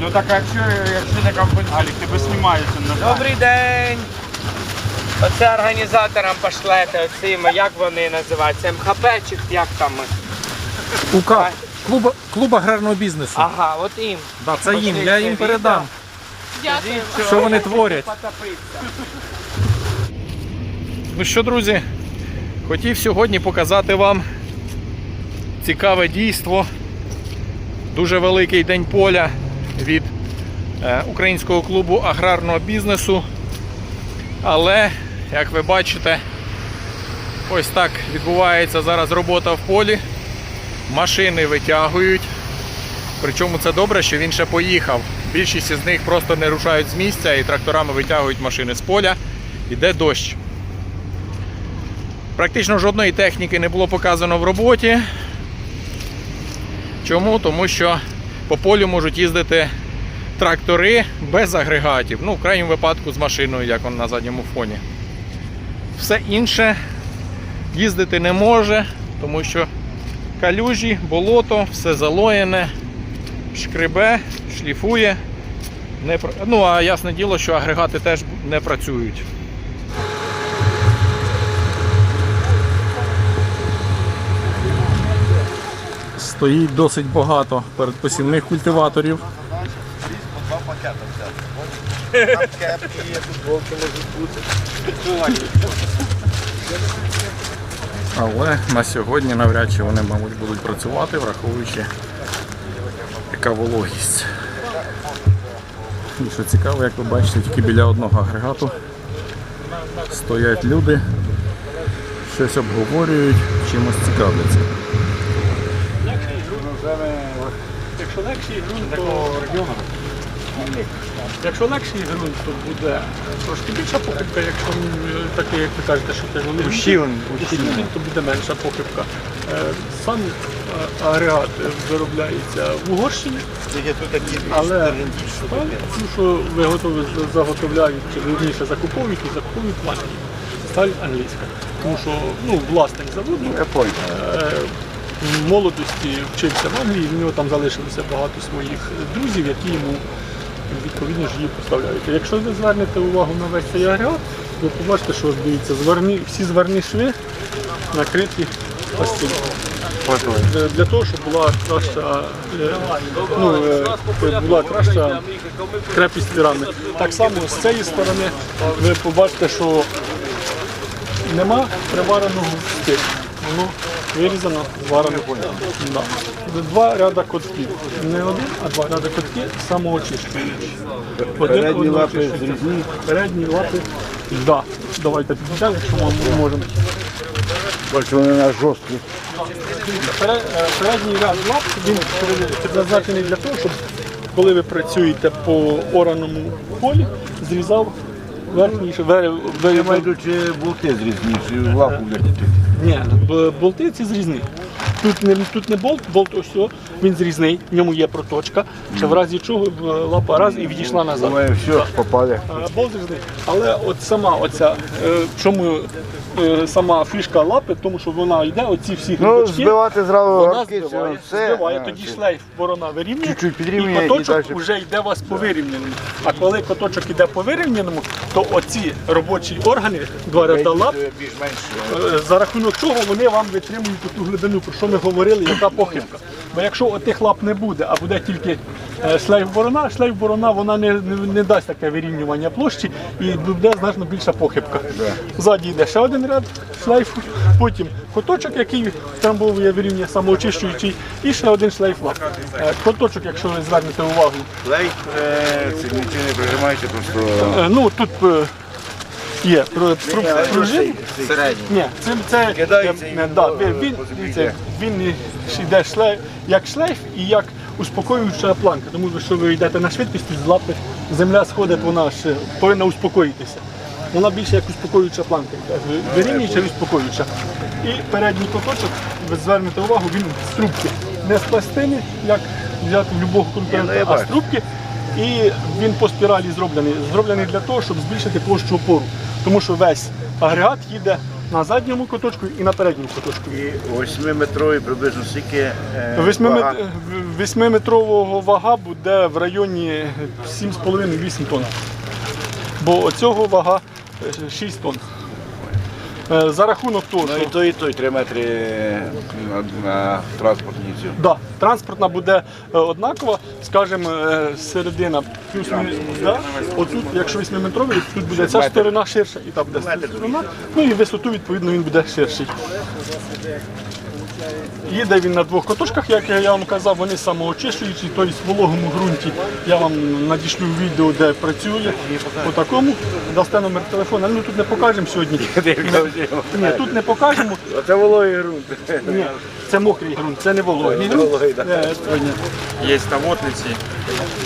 Ну так а якщо, якщо не компенсує, Алік, тебе знімається на Добрий день. Оце організаторам пошлете оцими, як вони називаються? МХП чи як там? УК клуб, клуб аграрного бізнесу. Ага, от їм. Да, це їм, я їм передам. Скажіть, Що вони творять? Ну що, друзі, хотів сьогодні показати вам цікаве дійство. Дуже великий день поля від е, українського клубу аграрного бізнесу. Але, як ви бачите, ось так відбувається зараз робота в полі. Машини витягують. Причому це добре, що він ще поїхав. Більшість із них просто не рушають з місця і тракторами витягують машини з поля. Іде дощ. Практично жодної техніки не було показано в роботі. Чому? Тому що по полю можуть їздити трактори без агрегатів. Ну, в крайньому випадку з машиною, як он на задньому фоні. Все інше їздити не може, тому що калюжі, болото, все залоєне, шкребе, шліфує. Не... Ну, а ясне діло, що агрегати теж не працюють. Стоїть досить багато передпосівних культиваторів. Але на сьогодні навряд чи вони, мабуть, будуть працювати, враховуючи яка вологість. І що цікаво, як ви бачите, тільки біля одного агрегату стоять люди, щось обговорюють, чимось цікавляться. Якщо легший ґрунт, то Якщо легший ґрунт, то буде трошки більша похибка, якщо такий, як ви кажете, що це вони то буде менша похибка. Е, Сам е, агрегат виробляється в Угорщині, але ну, що виготовлю- заготовляють, чи вірніше закуповують і закуповують в Англії. Сталь англійська. Тому що ну, власник заводу в молодості вчився в Англії, в нього там залишилося багато своїх друзів, які йому відповідно ж її поставляють. Якщо ви звернете увагу на весь цей агрегат, ви побачите, що дивіться, зварні, всі зварні шви накриті пластинкою. Для- Для того, щоб була краща, е, ну, е, була краща крепість рами. Так само з цієї сторони ви побачите, що нема привареного стилю. Вирізано, зварено. Да. Два ряда котків. Не один, а два ряда котків самоочищуючі. Передні лапи зрізні. Передні лапи. Да. Давайте підійдемо, якщо ми можемо. Бачу, вони на жорсткі. Е, Передній ряд лап він предназначений для того, щоб коли ви працюєте по ораному полі, зрізав верхній ш- вер- вер- Я маю чи болти зрізні, в лапу влетіти. Ні, б- болти ці зрізні. Тут не, тут не болт, болт ось о, він зрізний, в ньому є проточка, що в разі чого б, лапа раз і відійшла назад. Думаю, все, попали. А, Болт зрізний. Але от сама оця, е, чому е, сама фішка лапи, тому що вона йде, оці всі Ну, грибочки, збивати зразу вона гавки, збиває, все. збиває, А, тоді все. шлейф ворона вирівнює, Чуть-чуть підрівнює і і коточок далі. вже йде у вас по вирівняному. А коли коточок іде по вирівняному, то оці робочі органи, два ряда лап, Більш-менш. Е, за рахунок чого вони вам витримують ту глибину, про що ми говорили, яка похибка. Бо якщо отих лап не буде, а буде тільки е, шлейф борона, шлейф борона вона не, не, не дасть таке вирівнювання площі і буде значно більша похибка. Ззаді йде ще один ряд шлейфу, потім коточок, який трамбовує вирівнює самоочищуючий, і ще один шлейф лап. Е, Коточок, якщо ви звернете увагу, Лейк, е, це нічого не прижимається, просто ну тут є про- середній. Ні, це, це Кидається е, і е, да, він, він, він йде шлейф, як шлейф і як успокоююча планка. Тому що ви йдете на швидкості, з лапи земля сходить, вона ж е, повинна успокоїтися. Вона більше як успокоююча планка. Вирівнююча і успокоююча. І передній коточок, ви звернете увагу, він з трубки. Не з пластини, як взяти в будь-якого ну, конкурента, а з трубки. І він по спіралі зроблений. Зроблений для того, щоб збільшити площу опору. Тому що весь агрегат їде на задньому куточку і на передньому куточку. І 8-метровий приблизно скільки е? Восьмиметрового вага буде в районі 7,5-8 тонн. Бо оцього вага е, 6 тонн. Е, За рахунок того, Ну що і той, і той 3 метри на, на транспортницю. да, транспортна буде е, однакова, скажімо, е, середина плюс да, отут, якщо 8-метровий, тут буде ця сторона ширша і там буде сторона. Ну і висоту, відповідно, він буде ширший. Їде він на двох катушках, як я вам казав, вони самоочищуються, тобто в вологому ґрунті. Я вам надішлю відео, де працює. По такому дасте номер телефону. Ну тут не покажемо сьогодні. Ні, тут не покажемо. Це вологий ґрунт. Ні, це мокрий ґрунт, це не вологий ґрунт. Вологий, да. Е. Є тавотниці,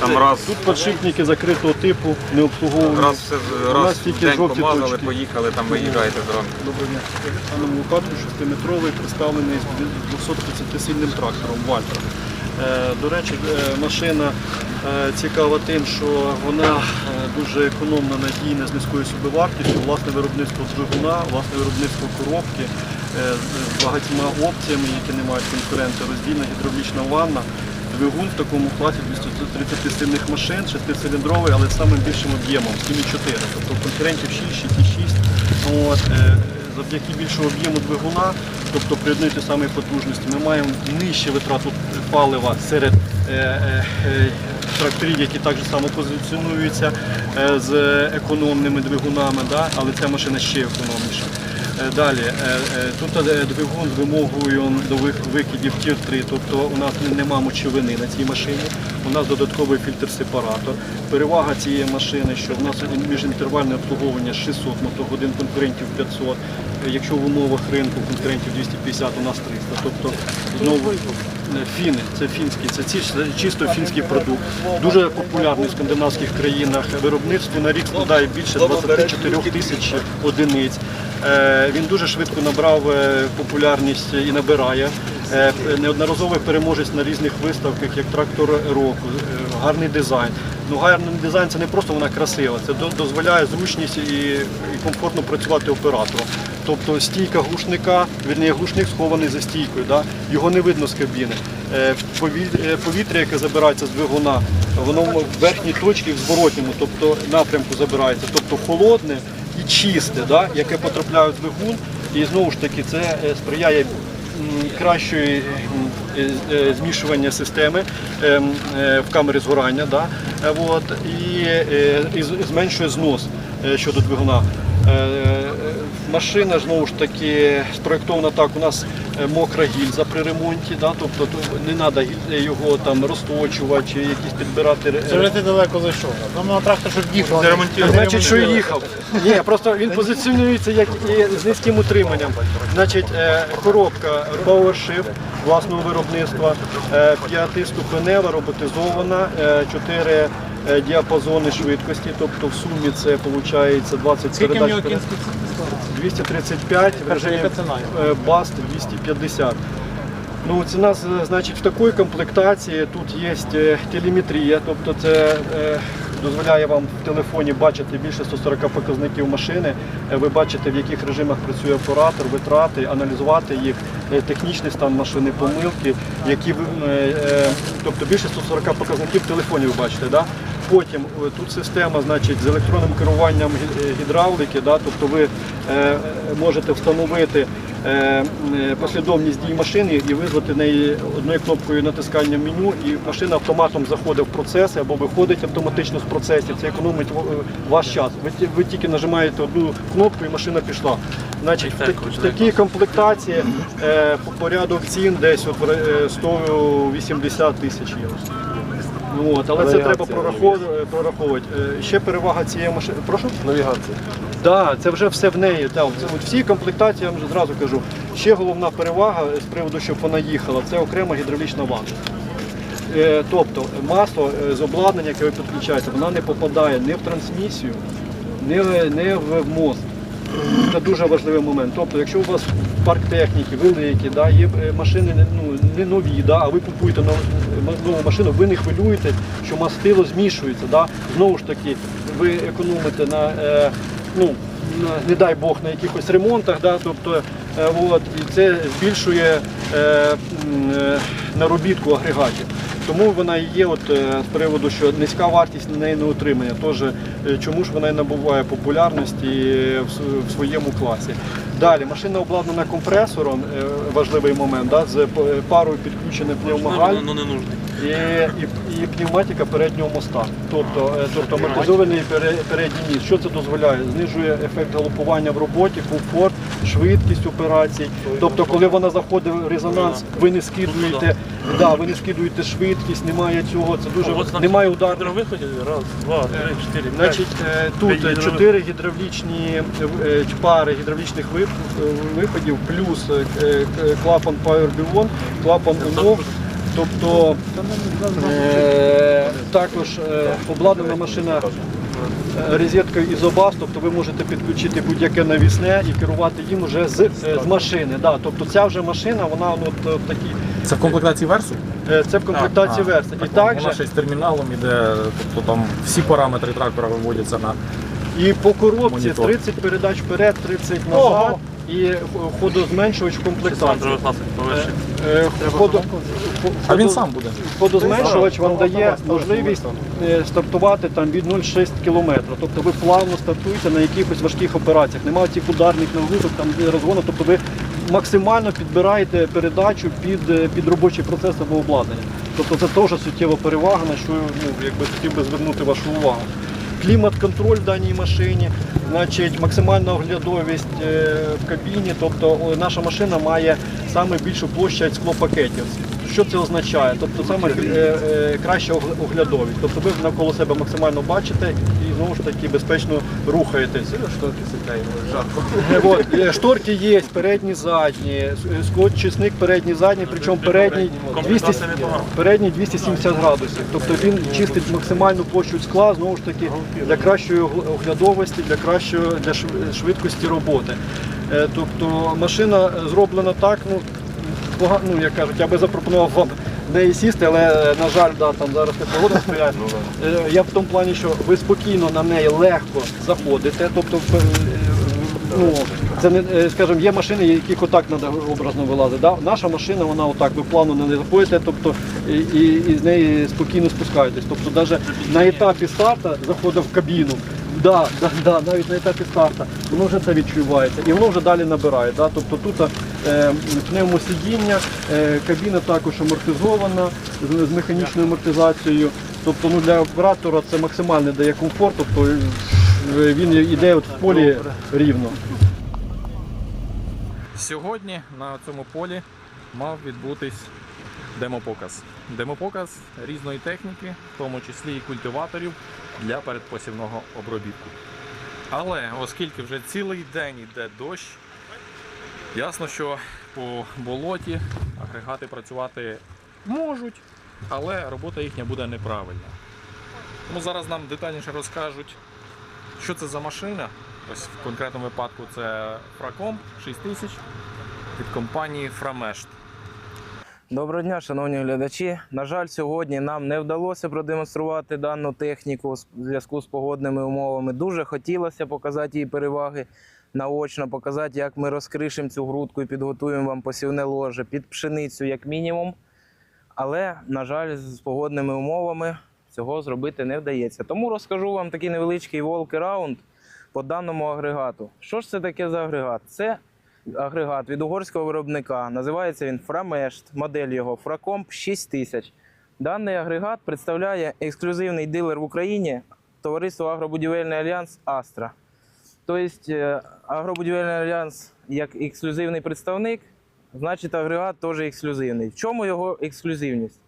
там раз, Тут подшипники закритого типу, не обслуговувані. раз, все, У нас раз в тільки день жовті помазали, точки. поїхали, там виїжджаєте зранку. Доброго дня. В даному випадку 6-метровий представлений з 230-сильним трактором Вальтер. Е, До речі, е, машина е, цікава тим, що вона е, дуже економна, надійна з низькою собівартістю, власне виробництво двигуна, власне виробництво коробки е, з багатьма опціями, які не мають конкурента, роздільна гідравлічна ванна. Двигун в такому класі 230 сильних машин, 6-циліндровий, але з самим більшим об'ємом 7,4. Тобто конкурентів 6, 6,6. От, е, завдяки більшому об'єму двигуна, тобто при одній тій потужності, ми маємо нижче витрату палива серед е, е, тракторів, які так само позиціонуються з економними двигунами, да? але ця машина ще економніша. Е, Далі, е, е, тут двигун з вимогою до викидів тір 3, тобто у нас не- нема мочовини на цій машині, у нас додатковий фільтр-сепаратор. Перевага цієї машини, що в нас міжінтервальне обслуговування 600 мотогодин, конкурентів 500. Е, Якщо в умовах ринку конкурентів 250, у нас 300. Тобто знову е, фіни, це фінський, це чисто фінський продукт. Дуже популярний в скандинавських країнах. Виробництво на рік складає більше 24 тисяч одиниць. Е, Він дуже швидко набрав е, популярність і набирає. Е, Неодноразовий переможець на різних виставках, як трактор року, е, гарний дизайн. Ну, гарний дизайн це не просто вона красива, це дозволяє зручність і, і комфортно працювати оператору. Тобто стійка глушника, вірніше, глушник схований за стійкою, да? його не видно з кабіни. Е, Повітря, яке забирається з двигуна, воно в верхній точці в зворотньому, тобто напрямку забирається, тобто холодне і чисте, да? яке потрапляє в двигун. І знову ж таки це сприяє кращої е, е, змішування системи ем, е, в камері згорання, і, зменшує знос щодо двигуна. Машина знову ж таки спроєктована так, у нас е, мокра гільза при ремонті, да? тобто тут не треба його там розточувати чи якісь підбирати. Це вже ти далеко зайшов. Там на трактор, щоб їхав. Значить, що їхав. Ні, просто він позиціонується як і з низьким утриманням. Значить, е, коробка PowerShift власного виробництва, е, п'ятиступенева, роботизована, чотири діапазони швидкості, тобто в сумі це виходить 20 Скільки в передач. Нього вперед. кінських 235, Перша, яка е, Баст 250. Ну, ціна, значить, в такій комплектації тут є е, телеметрія, тобто це е, дозволяє вам в телефоні бачити більше 140 показників машини. Е, Ви бачите, в яких режимах працює оператор, витрати, аналізувати їх, технічний стан машини, помилки, які тобто більше 140 показників в телефоні ви бачите. Да? Потім е, тут система значить, з електронним керуванням е, гідравлики, да? тобто ви е, можете встановити е, е, послідовність дій машини і визвати неї одною кнопкою натискання меню, і машина автоматом заходить в процеси або виходить автоматично з процесів. Це економить ваш час. Ви, ви тільки нажимаєте одну кнопку і машина пішла. Значить, в, так- в такій комплектації е, по порядок цін десь от, в ре- е, 180 тисяч євро. Ну, От, але це треба прораховувати. прораховувати. Е, Ще перевага цієї машини. Прошу? Навігація. Так, це вже все в неї. Так, це от всі комплектації, я вам зразу кажу. Ще головна перевага з приводу, щоб вона їхала, це окрема гідравлічна ванна. Е, Тобто масло е, з обладнання, яке ви підключаєте, вона не попадає ні в трансмісію, в- ні в мост. Це дуже важливий момент. Тобто, якщо у вас парк техніки великий, да, є е, машини ну, не нові, да, а ви купуєте нов- нову машину, ви не хвилюєте, що мастило змішується. Да. Знову ж таки, ви економите на, е, ну, на- не дай Бог, на якихось ремонтах, да, тобто, от, і це збільшує е, е, наробітку агрегатів. Тому вона і є от, е, з приводу, що низька вартість на неї на утримання. Тож, е, чому ж вона і набуває популярності е, в в своєму класі. Далі машина обладнана компресором, е, важливий момент, да, з е, парою підключених пневмогаль і, і, і пневматика переднього моста. Тобто, е, тобто амортизований пере- передній міст. Що це дозволяє? Знижує ефект галопування в роботі, комфорт, швидкість операцій. Тобто, коли вона заходить в резонанс, ви не скидуєте, да, ви не скидуєте швидкість, немає цього. Це дуже немає удару. виході, раз, два, три, чотири, Значить, е, тут е, чотири гідравлічні е, пари гідравлічних вип- е, виходів, плюс е, е, клапан Power Beyond, клапан умов. Тобто е, також е, обладнана машина е, розеткою ізобас, тобто ви можете підключити будь-яке навісне і керувати їм вже з, е, з машини. Да, тобто ця вже машина, вона ну, от, от такі, Це в комплектації версу? е, це в комплектації А, версії. І так, Вона ще з терміналом іде, тобто там всі параметри трактора виводяться на І по коробці Монітор. 30 передач вперед, 30 назад і ходозменшувач в комплектації. Е, А він сам буде. Ходозменшувач вам дає можливість е, стартувати там від 0,6 км. Тобто ви плавно стартуєте на якихось важких операціях. Немає цих ударних нагрузок, там розгону. Тобто ви максимально підбираєте передачу під, е, під робочий процес або обладнання. Тобто це теж суттєва перевага, на що ну, якби хотів би звернути вашу увагу. Клімат-контроль в даній машині, значить, максимальна оглядовість е, в кабіні. Тобто наша машина має саме більшу площадь склопакетів. Що це означає? Тобто саме е, е, краща оглядовість. Тобто ви навколо себе максимально бачите знову ж таки безпечно рухаєтесь. Е, от, е, шторки є, передні, задні, е, склочисник передній, задній, причому передній 200, передній 270 градусів. Тобто він чистить максимальну площу скла, знову ж таки, для кращої оглядовості, для кращої для швидкості роботи. Е, Тобто машина зроблена так, ну, ну як кажуть, я би запропонував вам в неї сісти, але, на жаль, да, там зараз не погода сприяє. Е, Я в тому плані, що ви спокійно на неї легко заходите, тобто е, ну, це не е, скажімо, є машини, яких отак треба образно вилазити. Да? Наша машина, вона отак, ви плавно неї заходите, тобто і, і, і з неї спокійно спускаєтесь. Тобто навіть на етапі старту заходить в кабіну. Да, да, да, навіть на етапі старту, воно вже це відчувається і воно вже далі набирає. Да? Тобто тут е, пневмосидіння, е, кабіна також амортизована з, з механічною амортизацією. Тобто ну, для оператора це максимальний дає комфорт, тобто е, він йде от в полі рівно. Сьогодні на цьому полі мав відбутись демопоказ. Демопоказ різної техніки, в тому числі і культиваторів для передпосівного обробітку. Але оскільки вже цілий день йде дощ, ясно, що по болоті агрегати працювати можуть, але робота їхня буде неправильна. Тому зараз нам детальніше розкажуть, що це за машина. Ось в конкретному випадку це Фраком 6000 від компанії Фрамешт. Доброго дня, шановні глядачі. На жаль, сьогодні нам не вдалося продемонструвати дану техніку в зв'язку з погодними умовами. Дуже хотілося показати її переваги наочно, показати, як ми розкришимо цю грудку і підготуємо вам посівне ложе під пшеницю, як мінімум. Але, на жаль, з погодними умовами цього зробити не вдається. Тому розкажу вам такий невеличкий walk-around по даному агрегату. Що ж це таке за агрегат? Це агрегат від угорського виробника. Називається він Framest, модель його Fracomp 6000. Даний агрегат представляє ексклюзивний дилер в Україні товариство Агробудівельний альянс Астра. Тобто е, Агробудівельний альянс як ексклюзивний представник, значить агрегат теж ексклюзивний. В чому його ексклюзивність?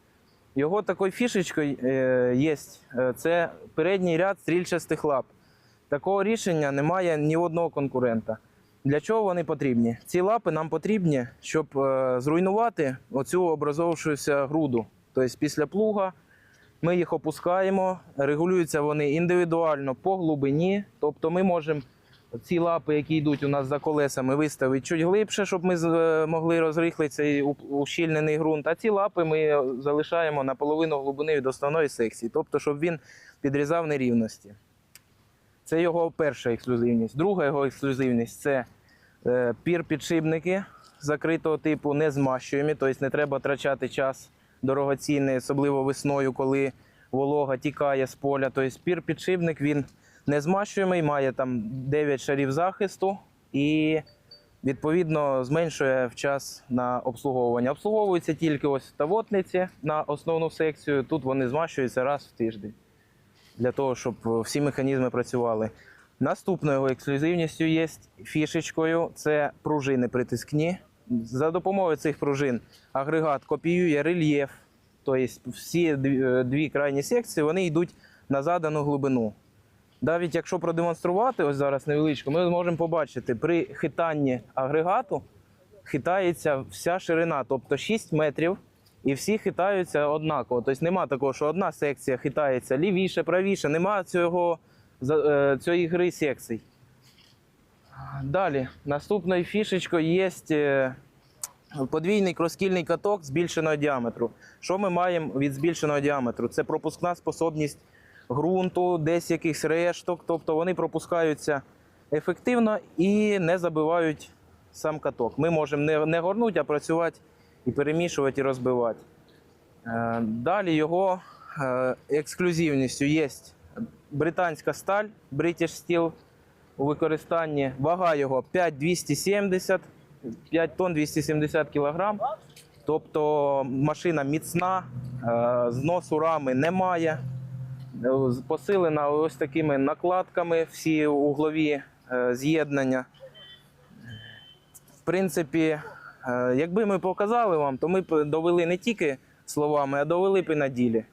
Його такою фішечкою е, є. е, Це передній ряд стрільчастих лап. Такого рішення немає ні одного конкурента. Для чого вони потрібні? Ці лапи нам потрібні, щоб е, зруйнувати оцю образовувавшуюся груду. Тобто після плуга ми їх опускаємо, регулюються вони індивідуально по глибині. Тобто ми можемо ці лапи, які йдуть у нас за колесами, виставити чуть глибше, щоб ми е, могли розрихлити цей ущільнений ґрунт. А ці лапи ми залишаємо наполовину глибини від основної секції, тобто, щоб він підрізав нерівності. Це його перша ексклюзивність. Друга його ексклюзивність це е, пір-підшипники закритого типу, не змащуємі, тобто не треба втрачати час дорогоцінний, особливо весною, коли волога тікає з поля. Тобто пір-підшипник він не змащуємий, має там 9 шарів захисту і відповідно зменшує в час на обслуговування. Обслуговуються тільки ось тавотниці на основну секцію. Тут вони змащуються раз в тиждень для того, щоб е, всі механізми працювали. Наступною його ексклюзивністю є фішечкою це пружини притискні. За допомогою цих пружин агрегат копіює рельєф, тобто всі е, дві крайні секції вони йдуть на задану глибину. Навіть якщо продемонструвати, ось зараз невеличко, ми зможемо побачити, при хитанні агрегату хитається вся ширина, тобто 6 метрів, і всі хитаються однаково. Тобто нема такого, що одна секція хитається лівіше, правіше, нема цього, е, цієї гри секцій. Далі, наступною фішечкою є е, подвійний кроскільний каток збільшеного діаметру. Що ми маємо від збільшеного діаметру? Це пропускна способність ґрунту, десь якихось решток, тобто вони пропускаються ефективно і не забивають сам каток. Ми можемо не, не горнути, а працювати і перемішувати, і розбивати. Е, Далі його е, ексклюзивністю є британська сталь British Steel у використанні. Вага його 5270, 5 тонн 270 кг. Тобто машина міцна, е, зносу рами немає. Посилена ось такими накладками всі углові з'єднання. В принципі, якби ми показали вам, то ми б довели не тільки словами, а довели б і на ділі.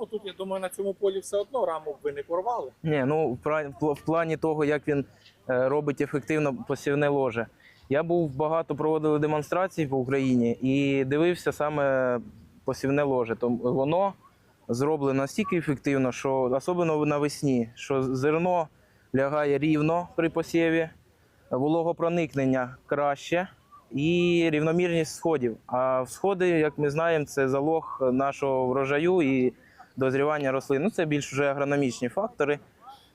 Ну тут, я думаю, на цьому полі все одно раму б ви не порвали. Ні, ну в пра- в плані того, як він е, робить ефективно посівне ложе. Я був багато проводили демонстрацій по Україні і дивився саме посівне ложе. То воно зроблено настільки ефективно, що особливо навесні, що зерно лягає рівно при посіві, вологопроникнення краще і рівномірність сходів. А сходи, як ми знаємо, це залог нашого врожаю і дозрівання рослин. Ну, це більш вже агрономічні фактори.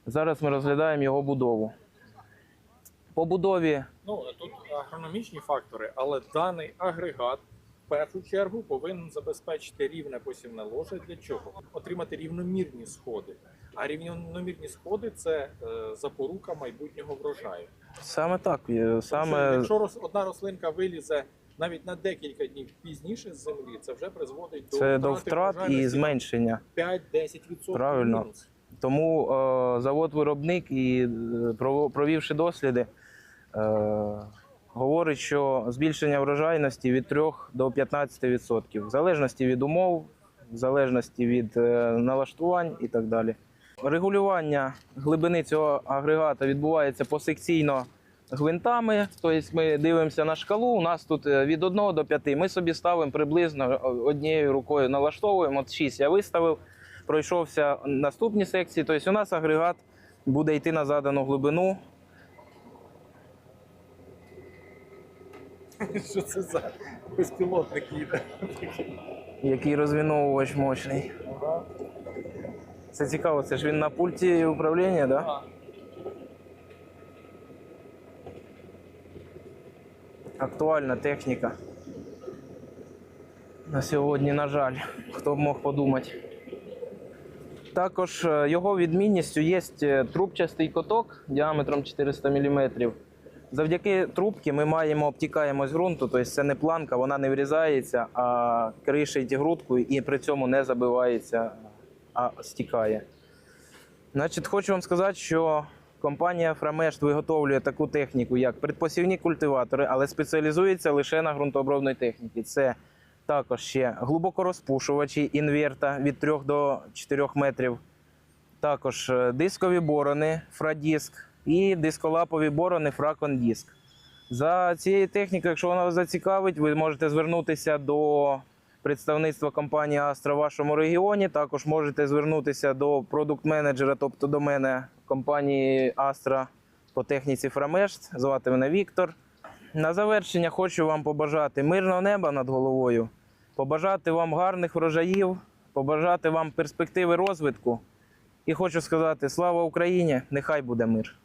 Зараз ми розглядаємо його будову. По будові Ну тут агрономічні фактори, але даний агрегат в першу чергу повинен забезпечити рівне посівне ложе. Для чого? Отримати рівномірні сходи. А рівномірні сходи це е, запорука майбутнього врожаю. саме так. що Саме Якщо одна рослинка вилізе навіть на декілька днів пізніше з землі, це вже призводить до це до втрат і зменшення. 5-10% Правильно. мінус. Тому е, завод-виробник і е, провівши досліди, е, говорить, що збільшення врожайності від 3 до 15%, в залежності від умов, в залежності від е, налаштувань і так далі. Регулювання глибини цього агрегата відбувається посекційно гвинтами. Тобто ми дивимося на шкалу. У нас тут е, від 1 до 5. Ми собі ставимо приблизно е, однією рукою налаштовуємо. От 6 я виставив, пройшовся наступні секції. Тобто у нас агрегат буде йти на задану глибину. Що це за безпілотник їде? Який розвіновувач мощний. Це цікаво, це ж він на пульті управління, так? Да? Актуальна техніка. На сьогодні, на жаль, хто б мог подумати. Також е, його відмінністю є е, трубчастий коток діаметром 400 мм. Завдяки трубці ми маємо обтікаємось ґрунту, тобто це не планка, вона не врізається, а кришить грудку і при цьому не забивається, а стікає. Значить, хочу вам сказати, що компанія Фрамешт виготовлює таку техніку, як предпосівні культиватори, але спеціалізується лише на ґрунтообробній техніці. Це також ще глибокорозпушувачі інверта від 3 до 4 метрів, також е, дискові борони, фрадіск і дисколапові борони фракондіск. За цією технікою, якщо вона вас зацікавить, ви можете звернутися до представництва компанії Astra в вашому регіоні. Також можете звернутися до продукт-менеджера, тобто до мене компанії Astra по техніці Фрамешт. Звати мене Віктор. На завершення хочу вам побажати мирного неба над головою, побажати вам гарних врожаїв, побажати вам перспективи розвитку І хочу сказати: слава Україні! Нехай буде мир!